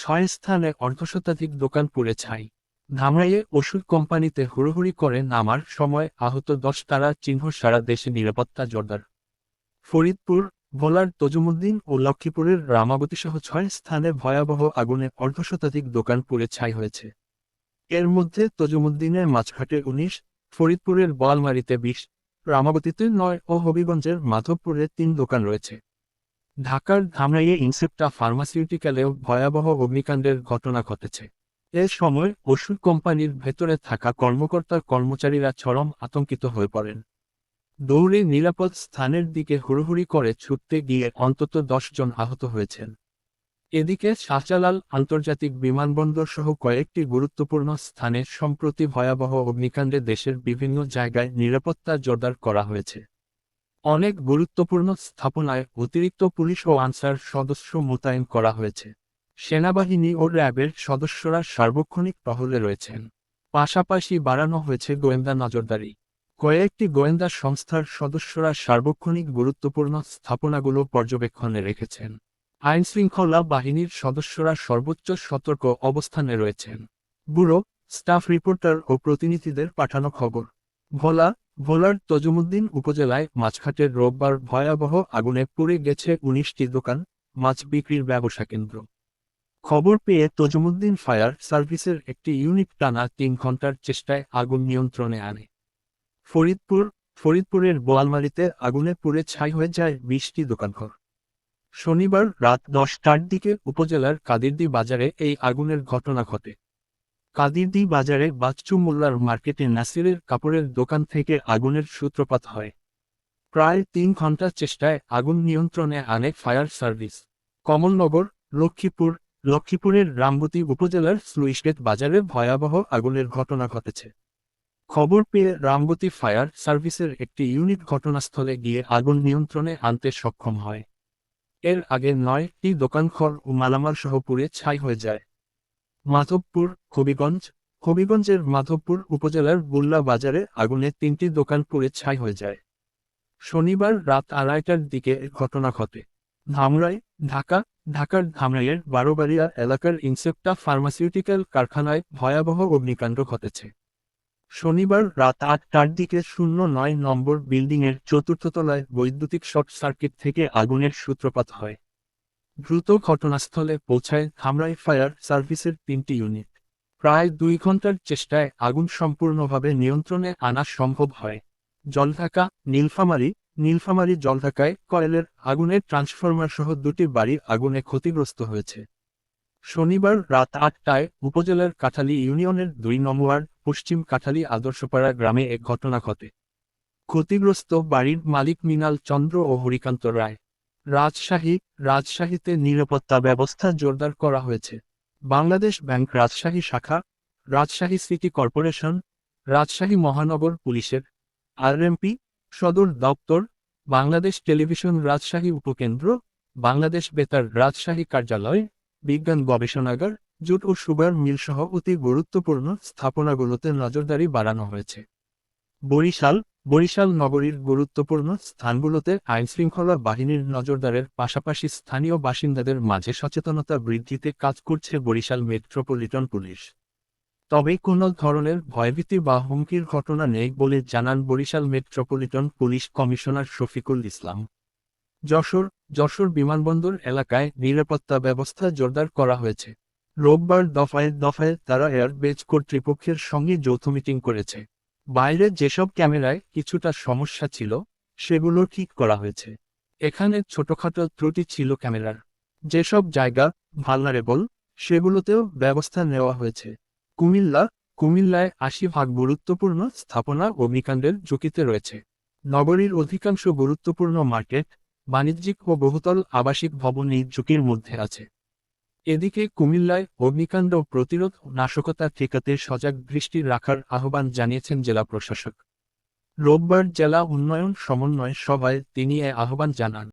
ছয় স্থানে অর্ধশতাধিক দোকান পুড়ে ছাই। ধামরাইয়ে ওষুধ কোম্পানিতে হুড়োহুড়ি করে নামার সময় আহত দশ তারা চিহ্ন সারা দেশে নিরাপত্তা জোরদার। ফরিদপুর, ভোলার তজুমুদ্দিন ও লক্ষ্মীপুরের রামাবতী সহ ছয় স্থানে ভয়াবহ আগুনে অর্ধশতাধিক দোকান পুড়ে ছাই হয়েছে। এর মধ্যে তজুমুদ্দিনের মাঝঘাটে উনিশ, ফরিদপুরের বোয়ালমারিতে বিশ, রামাবতীতে নয় ও হবিগঞ্জের মাধবপুরে তিন দোকান রয়েছে। ঢাকার ধামরাইয়ে ইনসেপ্টা ফার্মাসিউটিক্যালেও ভয়াবহ অগ্নিকাণ্ডের ঘটনা ঘটেছে। এ সময় ওষুধ কোম্পানির ভেতরে থাকা কর্মকর্তা কর্মচারীরা চরম আতঙ্কিত হয়ে পড়েন। দৌড়ে নিরাপদ স্থানের দিকে হুড়োহুড়ি করে ছুটতে গিয়ে অন্তত জন আহত হয়েছেন। এদিকে শাহজালাল আন্তর্জাতিক বিমানবন্দর সহ কয়েকটি গুরুত্বপূর্ণ স্থানে সম্প্রতি ভয়াবহ অগ্নিকাণ্ডে দেশের বিভিন্ন জায়গায় নিরাপত্তা জোরদার করা হয়েছে। অনেক গুরুত্বপূর্ণ স্থাপনায় অতিরিক্ত পুলিশ ও আনসার সদস্য মোতায়েন করা হয়েছে। সেনাবাহিনী ও র্যাবের সদস্যরা সার্বক্ষণিক টহলে রয়েছেন। পাশাপাশি বাড়ানো হয়েছে গোয়েন্দা নজরদারি। কয়েকটি গোয়েন্দা সংস্থার সদস্যরা সার্বক্ষণিক গুরুত্বপূর্ণ স্থাপনাগুলো পর্যবেক্ষণে রেখেছেন। আইনশৃঙ্খলা বাহিনীর সদস্যরা সর্বোচ্চ সতর্ক অবস্থানে রয়েছেন। ব্যুরো, স্টাফ রিপোর্টার ও প্রতিনিধিদের পাঠানো খবর। ভোলা ভোলার তজুমুদ্দিন উপজেলায় মাছঘাটের রোববার ভয়াবহ আগুনে পুড়ে গেছে উনিশটি দোকান, মাছ বিক্রির ব্যবসা কেন্দ্র। খবর পেয়ে তজুমুদ্দিন ফায়ার সার্ভিসের একটি ইউনিট টানা তিন ঘণ্টার চেষ্টায় আগুন নিয়ন্ত্রণে আনে। ফরিদপুর, ফরিদপুরের বোয়ালমারিতে আগুনে পুড়ে ছাই হয়ে যায় বিশটি দোকানঘর। শনিবার রাত দশটার দিকে উপজেলার কাদিরদি বাজারে এই আগুনের ঘটনা ঘটে। কাদিরদি বাজারে বাচ্চু মোল্লার মার্কেটে নাসিরের কাপড়ের দোকান থেকে আগুনের সূত্রপাত হয়। প্রায় তিন ঘণ্টা চেষ্টায় আগুন নিয়ন্ত্রণে আনে ফায়ার সার্ভিস। কমলনগর, লক্ষ্মীপুর, লক্ষ্মীপুরের রামবতী উপজেলার স্লুইসগেট বাজারে ভয়াবহ আগুনের ঘটনা ঘটেছে। খবর পেয়ে রামবতী ফায়ার সার্ভিসের একটি ইউনিট ঘটনাস্থলে গিয়ে আগুন নিয়ন্ত্রণে আনতে সক্ষম হয়। এর আগে নয়টি দোকানঘর ও মালামাল সহ পুড়ে ছাই হয়ে যায়। মাধবপুর, হবিগঞ্জ। হবিগঞ্জের মাধবপুর উপজেলার বুল্লা বাজারে আগুনে তিনটি দোকান পুড়ে ছাই হয়ে যায়। শনিবার রাত আড়াইটার দিকে ঘটনা ঘটে। ধামরাই, ঢাকা, ঢাকার ধামরাইয়ের বারোবাড়িয়া এলাকার ইনসেপ্টা ফার্মাসিউটিক্যাল কারখানায় ভয়াবহ অগ্নিকাণ্ড ঘটেছে। শনিবার রাত আটটার দিকে শূন্য নয় নম্বর বিল্ডিংয়ের চতুর্থ তলায় বৈদ্যুতিক শর্ট সার্কিট থেকে আগুনের সূত্রপাত হয়। দ্রুত ঘটনাস্থলে পৌঁছায় ধামরাই ফায়ার সার্ভিসের তিনটি ইউনিট। প্রায় দুই ঘণ্টার চেষ্টায় আগুন সম্পূর্ণভাবে নিয়ন্ত্রণে আনা সম্ভব হয়। জলঢাকা, নীলফামারী নীলফামারী জলঢাকায় কয়েলের আগুনের ট্রান্সফরমার সহ দুটি বাড়ি আগুনে ক্ষতিগ্রস্ত হয়েছে। শনিবার রাত আটটায় উপজেলার কাঠালি ইউনিয়নের দুই নম্বর পশ্চিম কাঠালি আদর্শপাড়া গ্রামে এক ঘটনা ঘটে। ক্ষতিগ্রস্ত বাড়ির মালিক মিনাল চন্দ্র ও হরিকান্ত রায়। রাজশাহী, রাজশাহীতে নিরাপত্তা ব্যবস্থা জোরদার করা হয়েছে। বাংলাদেশ ব্যাংক রাজশাহী শাখা, রাজশাহী সিটি কর্পোরেশন, রাজশাহী মহানগর পুলিশের, আরএমপি সদর দপ্তর, বাংলাদেশ টেলিভিশন রাজশাহী উপকেন্দ্র, বাংলাদেশ বেতার রাজশাহী কার্যালয়, বিজ্ঞান গবেষণাগার, জুট ও সুগার মিল সহ অতি গুরুত্বপূর্ণ স্থাপনাগুলোতে নজরদারি বাড়ানো হয়েছে। বরিশাল বরিশাল নগরীর গুরুত্বপূর্ণ স্থানগুলোতে আইনশৃঙ্খলা বাহিনীর নজরদারের পাশাপাশি স্থানীয় বাসিন্দাদের মাঝে সচেতনতা বৃদ্ধিতে কাজ করছে বরিশাল মেট্রোপলিটন পুলিশ। তবে কোনো ধরনের ভয়ভীতি বা হুমকির ঘটনা নেই বলে জানান Barishal metropolitan police commissioner Shafiqul Islam. Jashore Jashore বিমানবন্দর এলাকায় নিরাপত্তা ব্যবস্থা জোরদার করা হয়েছে। রোববার দফায় দফায় তারা এয়ারবেজ কর্তৃপক্ষের সঙ্গে যৌথ মিটিং করেছে। বাইরে যেসব ক্যামেরায় কিছুটা সমস্যা ছিল, সেগুলো ঠিক করা হয়েছে। এখানে ছোটখাটো ত্রুটি ছিল ক্যামেরার। যেসব জায়গা ভালনারেবল সেগুলোতেও ব্যবস্থা নেওয়া হয়েছে। কুমিল্লা, কুমিল্লায় আশি ভাগ গুরুত্বপূর্ণ স্থাপনা অগ্নিকাণ্ডের ঝুঁকিতে রয়েছে। নগরীর অধিকাংশ গুরুত্বপূর্ণ মার্কেট বাণিজ্যিক ও বহুতল আবাসিক ভবনই ঝুঁকির মধ্যে আছে। এদিকে কুমিল্লায় অগ্নিকাণ্ড প্রতিরোধ নাশকতা ঠেকাতে সজাগ দৃষ্টি রাখার আহ্বান জানিয়েছেন জেলা প্রশাসক। রোববার জেলা উন্নয়ন সমন্বয় সভায় তিনি এ আহ্বান জানান।